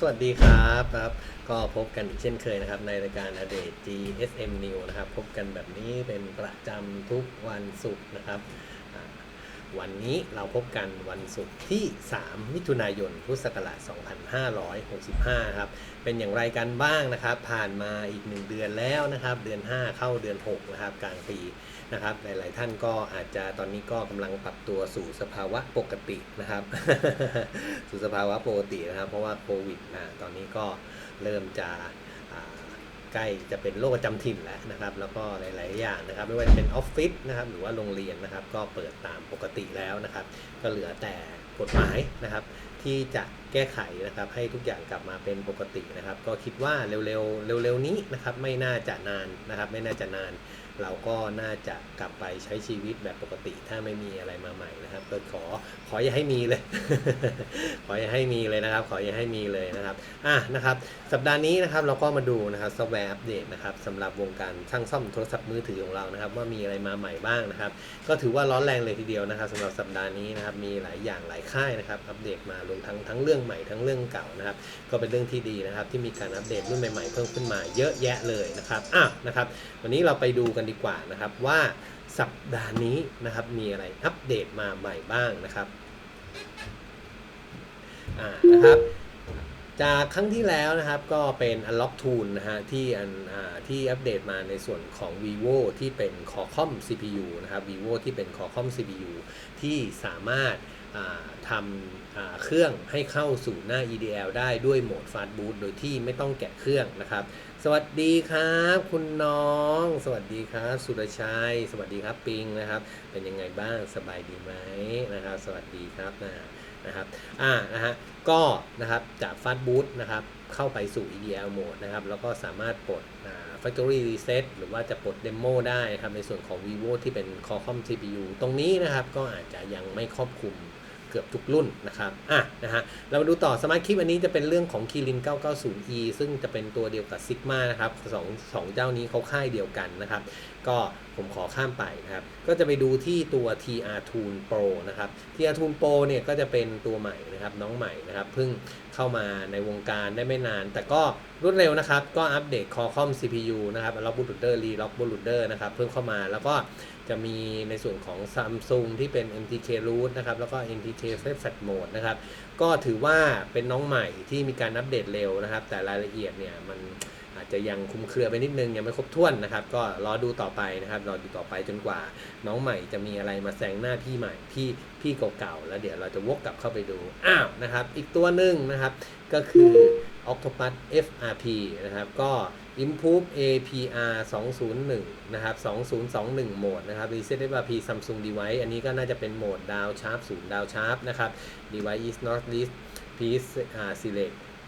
สวัสดีครับครับ ก็พบกันอีกเช่นเคยนะครับ ในรายการอเดต GSM New นะครับ พบกันแบบนี้เป็นประจำทุกวันศุกร์นะครับ วันนี้เราพบกันวันศุกร์ที่ 3 มิถุนายน พุทธศักราช 2565 ครับ เป็นอย่างไรกันบ้างนะครับ ผ่านมาอีก 1 เดือนแล้วนะครับ เดือน 5 เข้าเดือน 6 นะครับ กลางปีนะครับ หลาย ๆ ท่านก็อาจจะตอนนี้ก็กำลังปรับตัวสู่สภาวะปกตินะครับ สู่สภาวะปกตินะครับ เพราะว่าโควิดนะตอนนี้ก็เริ่มจะ ใกล้จะเป็นโรคประจำถิ่นแล้วนะครับ แล้วก็หลาย ๆ อย่างนะครับ ไม่ว่าจะเป็นออฟฟิศนะครับ หรือว่าโรงเรียนนะครับ ก็เปิดตามปกติแล้วนะครับ ก็เหลือแต่กฎหมายนะครับ ที่จะแก้ไขนะครับ ให้ทุกอย่างกลับมาเป็นปกตินะครับ ก็คิดว่าเร็ว ๆ เร็ว ๆ นี้นะครับ ไม่น่าจะนานนะครับ ไม่น่าจะนาน เราก็น่าจะกลับไปใช้ชีวิตแบบปกติ ถ้าไม่มีอะไรมาใหม่นะครับ ก็ขอขออย่าให้มีเลย ขออย่าให้มีเลยนะครับ ขออย่าให้มีเลยนะครับอะนะครับ สัปดาห์นี้นะครับเราก็มาดูนะครับซอฟต์แวร์อัปเดตนะครับสำหรับวงการช่างซ่อมโทรศัพท์มือถือของเรานะครับ ว่ามีอะไรมาใหม่บ้างนะครับ ก็ถือว่าร้อนแรงเลยทีเดียวนะครับสำหรับสัปดาห์นี้นะครับมีหลายอย่างหลายค่ายนะครับอัปเดตมารวมทั้งทั้งเรื่องใหม่ทั้งเรื่องเก่านะครับ ก็เป็นเรื่องที่ดีนะครับ ที่มีการอัปเดตรุ่นใหม่ๆเพิ่มขึ้นมาเยอะแยะเลยนะครับอะนะครับ วันนี้เราไปดูกันดีกว่านะครับว่าสัปดาห์นี้นะครับมีอะไรอัปเดตมาใหม่บ้างนะครับอ่านะครับจากครั้งที่แล้วนะครับก็เป็น Unlock Tool นะฮะที่อันอ่าที่อัปเดตมาในส่วนของ vivo ที่เป็น Qualcomm CPU นะครับ vivo ที่เป็น Qualcomm CPU ที่สามารถ ทำเครื่องให้เข้าสู่หน้า EDL ได้ด้วยโหมด Fast Boot โดยที่ไม่ต้องแกะเครื่องนะครับ สวัสดีครับ คุณน้อง สวัสดีครับ สุรชัย สวัสดีครับปิงนะครับ เป็นยังไงบ้างสบายดีไหมนะครับ สวัสดีครับนะนะครับอ่านะฮะก็นะครับจาก Fast Boot นะครับเข้าไปสู่ EDL mode นะครับ แล้วก็สามารถปลด Factory Reset หรือว่าจะปลด Demo ได้ครับในส่วนของ vivo ที่เป็น Qualcomm CPU ตรงนี้นะครับ ก็อาจจะยังไม่ครอบคลุม เกือบทุกรุ่นนะครับอะนะฮะเรามาดูต่อสมาร์ทคลิปอันนี้จะเป็นเรื่องของ Kirin 990e ซึ่งจะเป็นตัวเดียวกับ Sigma นะครับสองสองเจ้านี้เขาค่ายเดียวกันนะครับ ก็ผมขอข้ามไปนะครับ ก็จะไปดูที่ตัว TR Tool Pro นะครับ TR Tool Pro เนี่ยก็จะเป็นตัวใหม่นะครับน้องใหม่นะครับเพิ่งเข้ามาในวงการได้ไม่นาน แต่ก็รวดเร็วนะครับ ก็อัปเดต Qualcomm CPU นะครับ Lock Bootloader Relock Bootloader นะครับเพิ่มเข้ามาแล้วก็ จะมีในส่วนของ Samsung ที่เป็น MTK Root นะครับ แล้วก็ MTK Flat Mode นะครับ ก็ถือว่าเป็นน้องใหม่ที่มีการอัปเดตเร็วนะครับ แต่รายละเอียดเนี่ยมันอาจจะยังคุมเครือไปนิดนึง ยังไม่ครบถ้วนนะครับ ก็รอดูต่อไปนะครับ รอดูต่อไปจนกว่า น้องใหม่จะมีอะไรมาแซงหน้าพี่ใหม่พี่พี่เก่าๆแล้วเดี๋ยวเราจะวกกลับเข้าไปดู อ้าวนะครับ อีกตัวหนึ่งนะครับ ก็คือ Octopus FRP นะครับ ก็ Improve APR 201 นะครับ 2021 โหมดนะครับ Reset FRP Samsung Device อันนี้ก็น่าจะเป็นโหมดดาวชาร์ปศูนย์ดาวชาร์ปนะครับ Device is not list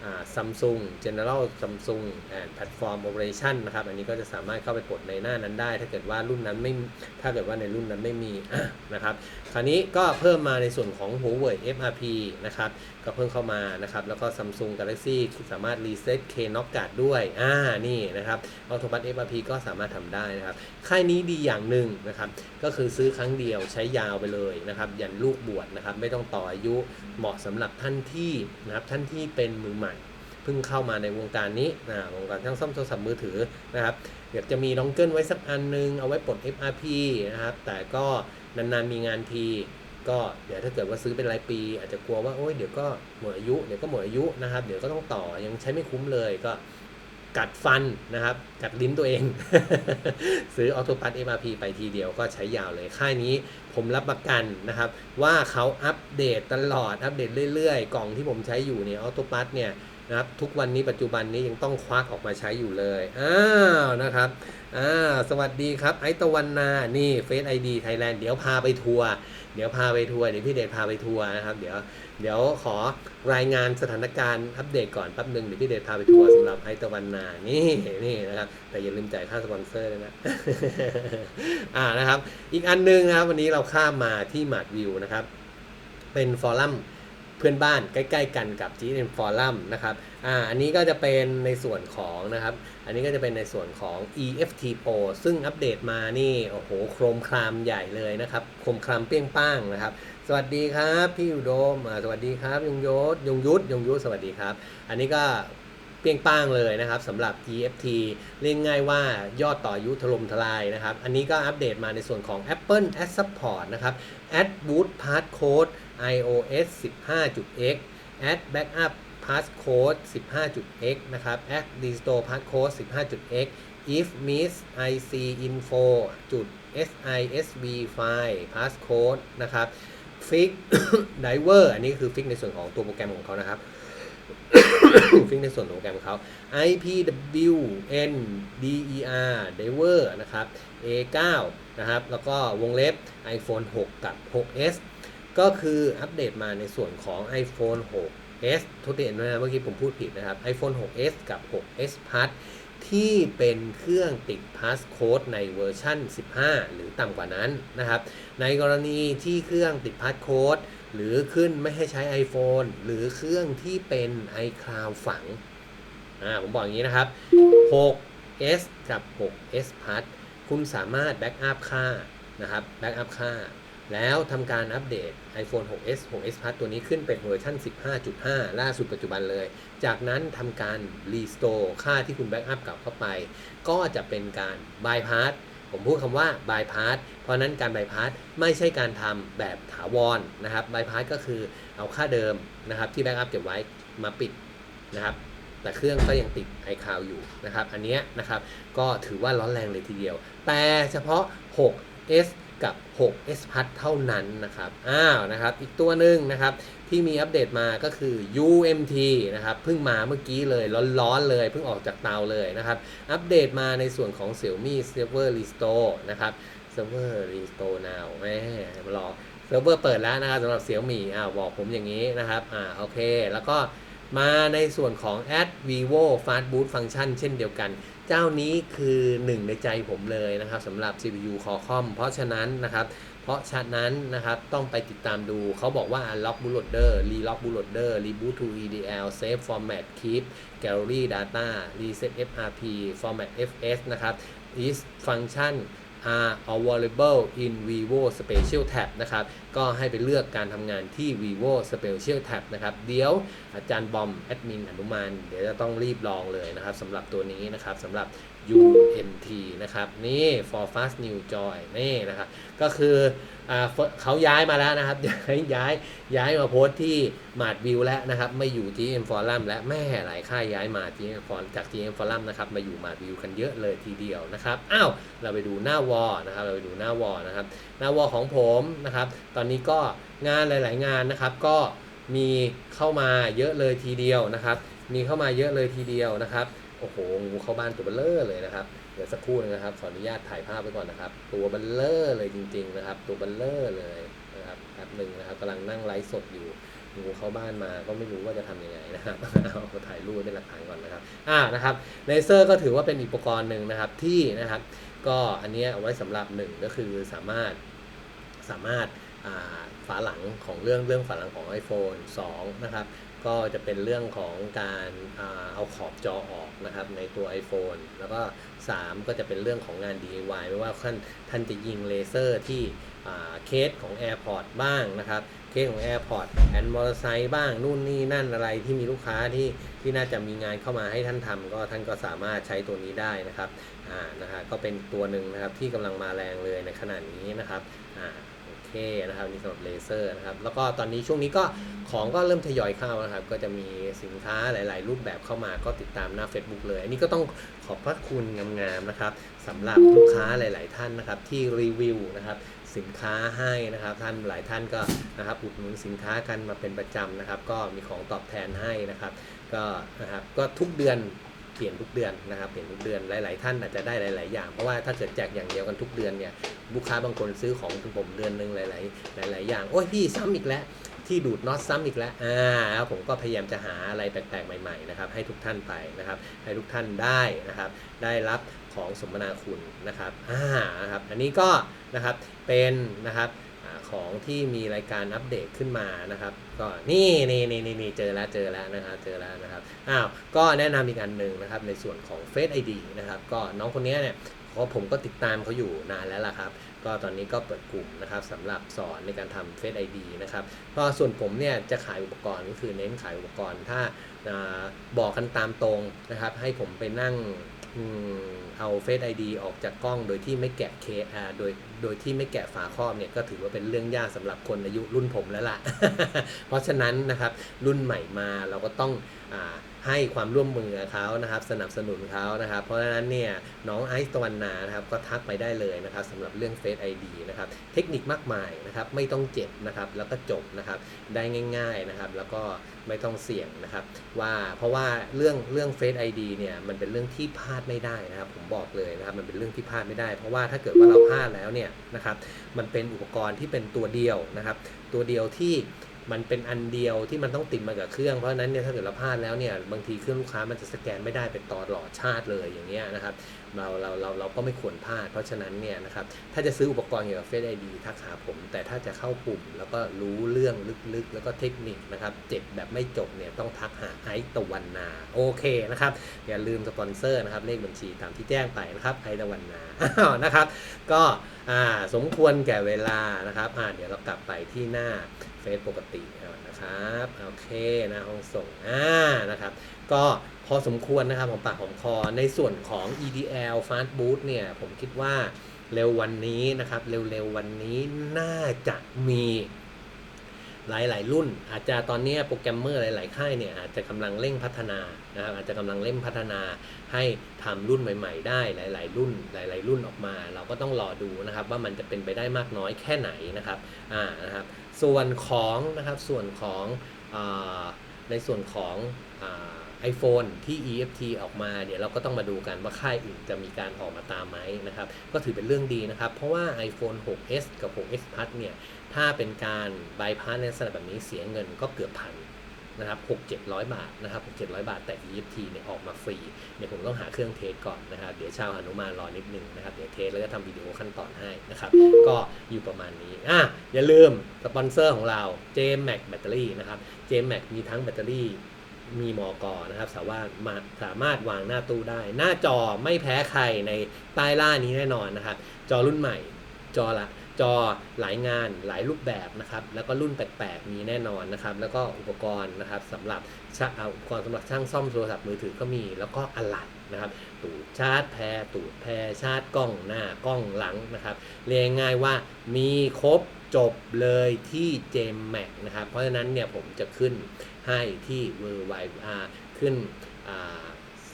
please uh, select อ่า Samsung General Samsung and Platform Operation นะครับ อันนี้ก็จะสามารถเข้าไปกดในหน้านั้นได้ ถ้าเกิดว่ารุ่นนั้นไม่ถ้าเกิดว่าในรุ่นนั้นไม่มีนะครับ คราวนี้ก็เพิ่มมาในส่วนของ Huawei FRP นะครับ ก็เพิ่มเข้ามานะครับ แล้วก็ Samsung Galaxy สามารถ reset K Knock Guard ด้วย อ่า นี่นะครับ Autobus FRP ก็สามารถทำได้นะครับ ค่ายนี้ดีอย่างหนึ่งนะครับ ก็คือซื้อครั้งเดียวใช้ยาวไปเลยนะครับ ยันลูกบวชนะครับ ไม่ต้องต่ออายุ เหมาะสำหรับท่านที่นะครับ ท่านที่เป็นมือใหม่ พิ่งเข้ามาในวงการนี้นะวงการช่างซ่อมโทรศัพท์มือถือนะครับเดี๋ยวจะมีน้องเกิลไว้สักอันนึง เอาไว้ปลด FRP นะครับ แต่ก็นานๆมีงานทีก็เดี๋ยวถ้าเกิดว่าซื้อเป็นรายปี อาจจะกลัวว่าโอ้ยเดี๋ยวก็หมดอายุเดี๋ยวก็หมดอายุนะครับ เดี๋ยวก็ต้องต่อยังใช้ไม่คุ้มเลยก็กัดฟันนะครับ กัดลิ้นตัวเอง ซื้อออโตปัส FRP ไปทีเดียวก็ใช้ยาวเลย ค่ายนี้ผมรับประกันนะครับ ว่าเขาอัปเดตตลอดอัปเดตเรื่อยๆ กล่องที่ผมใช้อยู่เนี่ยออโตปัสเนี่ย นะครับทุกวันนี้ปัจจุบันนี้ยังต้องควักออกมาใช้อยู่เลยอ้าวนะครับอ่าสวัสดีครับไอตะวันนานี่เฟซไอดีไทยแลนด์เดี๋ยวพาไปทัวร์เดี๋ยวพาไปทัวร์เดี๋ยวพี่เดชพาไปทัวร์นะครับเดี๋ยวเดี๋ยวขอรายงานสถานการณ์อัปเดตก่อนแป๊บหนึ่งเดี๋ยวพี่เดชพาไปทัวร์สำหรับไอตะวันนานี่นี่นะครับแต่อย่าลืมจ่ายค่าสปอนเซอร์ด้วยนะอ่านะครับ อีกอันหนึงนะครับวันนี้เราข้ามมาที่มาดวิวนะครับ เป็นฟอรัม เพื่อนบ้านใกล้ๆกันกับ g ีเอ็นฟอรัมนะครับอ่าอันนี้ก็จะเป็นในส่วนของนะครับ อันนี้ก็จะเป็นในส่วนของ EFT Pro ซึ่งอัปเดตมานี่โอ้โหโครมครามใหญ่เลยนะครับโครมครามเปี้ยงป้างนะครับ สวัสดีครับ พี่อุดมอ่าสวัสดีครับยงยศยงยุทธยงยุทธสวัสดีครับ อันนี้ก็ เปียงป้างเลยนะครับสำหรับ EFT เรียกง่ายว่ายอดต่ออายุถล่มทลายนะครับ อันนี้ก็อัปเดตมาในส่วนของ Apple Ad Support นะครับ Ad Boot Passcode iOS 15.x Ad Backup Passcode 15.x นะครับ Ad Restore Passcode 15.x if miss ic info จุด sisv file passcode นะครับ fix diver อันนี้คือ fix ในส่วนของตัวโปรแกรมของเขานะครับ ฟิกในส่วนของโปรแกรมของเขา IPWN DER Diver นะครับ A9 นะครับ แล้วก็วงเล็บ iPhone 6 กับ 6s ก็คืออัปเดตมาในส่วนของ iPhone 6s ทุกทีนะเมื่อกี้ผมพูดผิดนะครับ iPhone 6s กับ 6s Plus ที่เป็นเครื่องติดพาสโค้ดในเวอร์ชั่น 15 หรือต่ำกว่านั้นนะครับ ในกรณีที่เครื่องติดพาสโค้ด หรือขึ้นไม่ให้ใช้ iPhone หรือเครื่องที่เป็น iCloud ฝัง อ่า ผมบอกอย่างนี้นะครับ 6s กับ 6s Plus คุณสามารถแบ็กอัพค่านะครับแบ็กอัพค่า แล้วทำการอัปเดต iPhone 6s 6s Plus ตัวนี้ขึ้นเป็นเวอร์ชัน15.5 ล่าสุดปัจจุบันเลย จากนั้นทำการ restore ค่าที่คุณแบ็กอัพกลับเข้าไป ก็จะเป็นการ bypass ผมพูดคำว่า bypass เพราะนั้นการ bypass ไม่ใช่การทำแบบถาวรนะครับ bypass ก็คือเอาค่าเดิมนะครับที่แบ็กอัพเก็บไว้มาปิดนะครับ แต่เครื่องก็ยังติด iCloud อยู่นะครับ อันนี้นะครับก็ถือว่าร้อนแรงเลยทีเดียว แต่เฉพาะ 6s กับ 6s Plus เท่านั้นนะครับ อ้าวนะครับ อีกตัวหนึ่งนะครับที่มีอัปเดตมาก็คือ UMT นะครับเพิ่งมาเมื่อกี้เลยร้อนๆเลยเพิ่งออกจากเตาเลยนะครับ อัปเดตมาในส่วนของ Xiaomi Server Restore นะครับ Server Restore now แม่รอเซิร์ฟเวอร์เปิดแล้วนะครับสำหรับ Xiaomi อ่าบอกผมอย่างนี้นะครับอ่าโอเค แล้วก็มาในส่วนของ Ad Vivo Fast Boot Function เช่นเดียวกัน เจ้านี้คือหนึ่งในใจผมเลยนะครับสำหรับ CPU c o r c o m เพราะฉะนั้นนะครับ เพราะฉะนั้นนะครับต้องไปติดตามดูเขาบอกว่า Unlock Bootloader Relock Bootloader Reboot to EDL Save Format Keep Gallery Data Reset FRP Format FS นะครับ is function are available in Vivo Special Tab นะครับ ก็ให้ไปเลือกการทำงานที่ Vivo Special Tab นะครับ เดี๋ยวอาจารย์บอมแอดมินอนุมานเดี๋ยวจะต้องรีบลองเลยนะครับสำหรับตัวนี้นะครับสำหรับ UMT นะครับ นี่ for fast new joy นี่นะครับ ก็คืออเขาย้ายมาแล้วนะครับ ย้ายย้ายย้ายมาโพสต์ที่มาดวิวแล้วนะครับ ไม่อยู่ GM Forum และแม่หลายค่ายย้ายมา GM Forum จาก GM Forum นะครับ มาอยู่มาดวิวกันเยอะเลยทีเดียวนะครับ อ้าว เราไปดูหน้าวอนะครับ เราไปดูหน้าวอนะครับ หน้าวอของผมนะครับ ตอนนี้ก็งานหลาย ๆ งานนะครับ ก็มีเข้ามาเยอะเลยทีเดียวนะครับ มีเข้ามาเยอะเลยทีเดียวนะครับ โอ้โหงูเข้าบ้านตัวเบลเลอร์เลยนะครับ เดี๋ยวสักครู่นึงนะครับ ขออนุญาตถ่ายภาพไว้ก่อนนะครับ ตัวเบลเลอร์เลยจริง ๆ นะครับ ตัวเบลเลอร์เลยนะครับแป๊บหนึ่งนะครับกำลังนั่งไลฟ์สดอยู่งูเข้าบ้านมาก็ไม่รู้ว่าจะทำยังไงนะครับเอาถ่ายรูปเป็นหลักฐานก่อนนะครับ อ่านะครับเลเซอร์ก็ถือว่าเป็นอุปกรณ์หนึ่งนะครับที่นะครับ ก็อันนี้เอาไว้สำหรับหนึ่งก็คือสามารถสามารถฝาหลังของเรื่องเรื่องฝาหลังของ iPhone 2 นะครับ ก็จะเป็นเรื่องของการเอาขอบจอออกนะครับในตัว iPhone แล้วก็ 3 ก็จะเป็นเรื่องของงาน DIY ไม่ว่าท่านท่านจะยิงเลเซอร์ที่เคสของ AirPod บ้างนะครับเคสของ AirPod แอนมอเตอร์ไซค์บ้างนู่นนี่นั่นอะไรที่มีลูกค้าที่ที่น่าจะมีงานเข้ามาให้ท่านทำก็ท่านก็สามารถใช้ตัวนี้ได้นะครับอ่านะฮะก็เป็นตัวหนึ่งนะครับที่กำลังมาแรงเลยในขณะนี้นะครับอ่า เคนะครับนี่สำหรับเลเซอร์นะครับแล้วก็ตอนนี้ช่วงนี้ก็ของก็เริ่มทยอยเข้านะครับ ก็จะมีสินค้าหลาย ๆ รูปแบบเข้ามาก็ติดตามหน้า Facebook เลย อันนี้ก็ต้องขอบพระคุณงามๆนะครับสำหรับลูกค้าหลาย ๆ ท่านนะครับที่รีวิวนะครับสินค้าให้นะครับท่านหลายท่านก็นะครับอุดหนุนสินค้ากันมาเป็นประจำนะครับ ก็มีของตอบแทนให้นะครับ ก็นะครับก็ทุกเดือน ปลี่ยนทุกเดือนนะครับเปลี่ยนทุกเดือนหลาย ๆ ท่านอาจจะได้หลาย ๆ อย่างเพราะว่าถ้าเกิดแจกอย่างเดียวกันทุกเดือนเนี่ยลูกค้าบางคนซื้อของผมเดือนหนึ่งหลาย ๆ หลาย ๆ อย่างโอ้ยพี่ซ้ำอีกแล้วที่ดูดน็อตซ้ำอีกแล้วอ่าผมก็พยายามจะหาอะไรแปลก ๆ ใหม่ ๆ นะครับ ให้ทุกท่านไปนะครับ ให้ทุกท่านได้นะครับ ได้รับของสมนาคุณนะครับอ่านะครับ อันนี้ก็นะครับเป็นนะครับ ของที่มีรายการอัปเดตขึ้นมานะครับ ก็นี่นี่นี่นี่นี่เจอแล้วเจอแล้วนะครับเจอแล้วนะครับอ้าวก็แนะนำอีกอันหนึ่งนะครับในส่วนของ Face ID นะครับก็น้องคนนี้เนี่ยเพราะผมก็ติดตามเขาอยู่นานแล้วล่ะครับก็ตอนนี้ก็เปิดกลุ่มนะครับสำหรับสอนในการทำ Face ID นะครับก็ส่วนผมเนี่ยจะขายอุปกรณ์ก็คือเน้นขายอุปกรณ์ถ้าบอกกันตามตรงนะครับ ให้ผมไปนั่ง อืมเอา Face ID ออกจากกล้องโดยที่ไม่แกะเคอาโดยโดยที่ไม่แกะฝาครอบเนี่ยก็ถือว่าเป็นเรื่องยากสำหรับคนอายุรุ่นผมแล้วล่ะ เพราะฉะนั้นนะครับรุ่นใหม่มาเราก็ต้องอา ให้ความร่วมมือเขานะครับสนับสนุนเขานะครับเพราะฉะนั้นเนี่ยน้องไอซ์ตะวันนานะครับก็ทักไปได้เลยนะครับสำหรับเรื่อง Face ID นะครับเทคนิคมากมายนะครับไม่ต้องเจ็บนะครับแล้วก็จบนะครับได้ง่าย ๆนะครับ แล้วก็ไม่ต้องเสี่ยงนะครับ ว่าเพราะว่าเรื่องเรื่อง Face ID เนี่ยมันเป็นเรื่องที่พลาดไม่ได้นะครับ ผมบอกเลยนะครับมันเป็นเรื่องที่พลาดไม่ได้ เพราะว่าถ้าเกิดว่าเราพลาดแล้วเนี่ยนะครับมันเป็นอุปกรณ์ที่เป็นตัวเดียวนะครับ ตัวเดียวที่ มันเป็นอันเดียวที่มันต้องติดมากับเครื่องเพราะฉะนั้นเนี่ยถ้าเกิดเราพลาดแล้วเนี่ยบางทีเครื่องลูกค้ามันจะสแกนไม่ได้เป็นตลอดชาติเลยอย่างเงี้ยนะครับ เราเราเราเราก็ไม่ควรพลาด เพราะฉะนั้นเนี่ยนะครับถ้าจะซื้ออุปกรณ์เกี่ยวกับ Face ID ทักหาผม แต่ถ้าจะเข้าปุ่ม แล้วก็รู้เรื่องลึกๆ แล้วก็เทคนิคนะครับเจ็บแบบไม่จบเนี่ยต้องทักหาไอตะวันนาโอเคนะครับอย่าลืมสปอนเซอร์นะครับเลขบัญชีตามที่แจ้งไปนะครับไอตะวันนานะครับก็อ่าสมควรแก่เวลานะครับอ่าเดี๋ยวเรากลับไปที่หน้าเฟซปกตินะครับโอเคนะห้องส่งอ่านะครับก็ อสมควรนะครับของปากของคอ ในส่วนของ EDL Fast Boot เนี่ย ผมคิดว่าเร็ววันนี้นะครับ เร็วๆวันนี้น่าจะมีหลาย ๆ รุ่น อาจจะตอนนี้โปรแกรมเมอร์หลาย ๆ ค่ายเนี่ยอาจจะกำลังเร่งพัฒนานะครับอาจจะกำลังเร่งพัฒนาให้ทำรุ่นใหม่ ๆ ได้หลาย ๆ รุ่นหลาย ๆ รุ่นออกมา เราก็ต้องรอดูนะครับว่ามันจะเป็นไปได้มากน้อยแค่ไหนนะครับอ่านะครับส่วนของนะครับส่วนของอในส่วนของอ ฟนที่ EFT ออกมาเดี๋ยวเราก็ต้องมาดูกันว่าค่ายอื่นจะมีการออกมาตามไหมนะครับ ก็ถือเป็นเรื่องดีนะครับ เพราะว่า iPhone 6s กับ 6s Plus เนี่ย ถ้าเป็นการบายพาสในลักษณะแบบนี้เสียเงินก็เกือบพันนะครับ6 700 บาทนะครับ6 700 บาทแต่ EFT เนี่ยออกมาฟรีเดี๋ยวผมต้องหาเครื่องเทสก่อนนะครับ เดี๋ยวชาวหนุมานรอนิดนึงนะครับ เดี๋ยวเทสแล้วก็ทำวิดีโอขั้นตอนให้นะครับ ก็อยู่ประมาณนี้อะอย่าลืมสปอนเซอร์ของเรา JMac แบตเตอรี่นะครับ JMac มีทั้งแบตเตอรี่ มีมอกอนะครับ สามารถมาสามารถวางหน้าตู้ได้ หน้าจอไม่แพ้ใครในใต้ล่านี้แน่นอนนะครับ จอรุ่นใหม่ จอละจอหลายงานหลายรูปแบบนะครับ แล้วก็รุ่นแปลกๆมีแน่นอนนะครับ แล้วก็อุปกรณ์นะครับสำหรับช่างเอาอุปกรณ์สำหรับช่างซ่อมโทรศัพท์มือถือก็มี แล้วก็อะไหล่นะครับตูดชาร์จแพรตูดแพรชาร์จกล้องหน้ากล้องหลังนะครับ เรียกง่ายว่ามีครบจบเลยที่ JMac นะครับ เพราะฉะนั้นเนี่ยผมจะขึ้น ให้ที่ w w w ขึ้น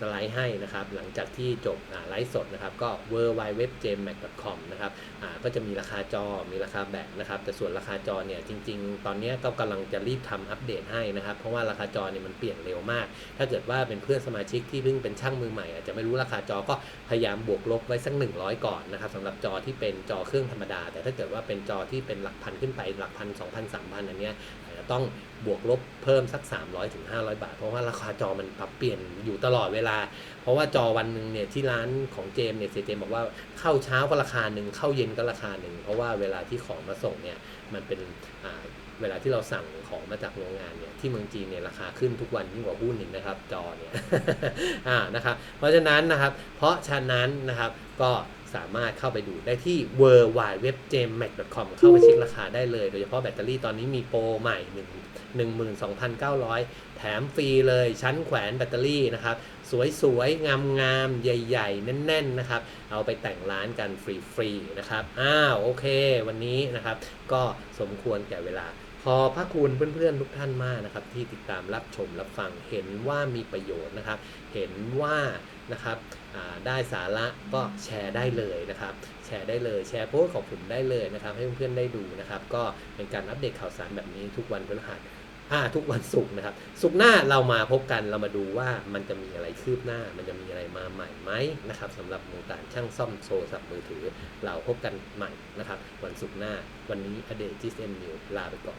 สไลด์ให้นะครับ หลังจากที่จบไลฟ์สดนะครับ ก็ w w w j m a c c o m นะครับก็จะมีราคาจอมีราคาแบตนะครับ แต่ส่วนราคาจอเนี่ยจริง ๆ ตอนนี้ก็กำลังจะรีบทำอัปเดตให้นะครับ เพราะว่าราคาจอเนี่ยมันเปลี่ยนเร็วมาก ถ้าเกิดว่าเป็นเพื่อนสมาชิกที่เพิ่งเป็นช่างมือใหม่อาจจะไม่รู้ราคาจอก็พยายามบวกลบไว้สัก 100 ก่อนนะครับสำหรับจอที่เป็นจอเครื่องธรรมดา แต่ถ้าเกิดว่าเป็นจอที่เป็นหลักพันขึ้นไปหลักพันสองพันสามพันอันเนี้ย จะต้องบวกลบเพิ่มสัก300ถึง500 บาท เพราะว่าราคาจอมันปรับเปลี่ยนอยู่ตลอดเวลา เพราะว่าจอวันหนึ่งเนี่ยที่ร้านของเจมเนี่ยเจมบอกว่าเข้าเช้าก็ราคาหนึ่งเข้าเย็นก็ราคาหนึ่งเพราะว่าเวลาที่ของมาส่งเนี่ยมันเป็นเวลาที่เราสั่งของมาจากโรงงานเนี่ยที่เมืองจีนเนี่ยราคาขึ้นทุกวันยิ่งกว่าหุ้นอีกนะครับจอเนี่ยอ่านะครับเพราะฉะนั้นนะครับเพราะฉะนั้นนะครับก็ สามารถเข้าไปดูได้ที่ w w w j m a c c o m เข้าไปเช็คราคาได้เลย โดยเฉพาะแบตเตอรี่ตอนนี้มีโปรใหม่1 12,900 แถมฟรีเลยชั้นแขวนแบตเตอรี่นะครับ สวยๆ งามๆ ใหญ่ๆ แน่นๆ นะครับ เอาไปแต่งร้านกันฟรีๆ นะครับ อ้าว โอเค วันนี้นะครับ ก็สมควรแก่เวลา ขอพระคุณเพื่อนๆทุกท่านมากนะครับ ที่ติดตามรับชมรับฟังเห็นว่ามีประโยชน์นะครับ เห็นว่านะครับได้สาระก็แชร์ได้เลยนะครับ แชร์ได้เลยแชร์โพสต์ของผมได้เลยนะครับ ให้เพื่อนๆได้ดูนะครับ ก็เป็นการอัปเดตข่าวสารแบบนี้ทุกวันพฤหัสอ่าทุกวันศุกร์นะครับศุกร์หน้าเรามาพบกันเรามาดูว่ามันจะมีอะไรคืบหน้า มันจะมีอะไรมาใหม่ไหมนะครับสำหรับวงการช่างซ่อมโทรศัพท์มือถือ เราพบกันใหม่นะครับ วันศุกร์หน้า วันนี้อเดจิสเอ็มนิวลาไปก่อน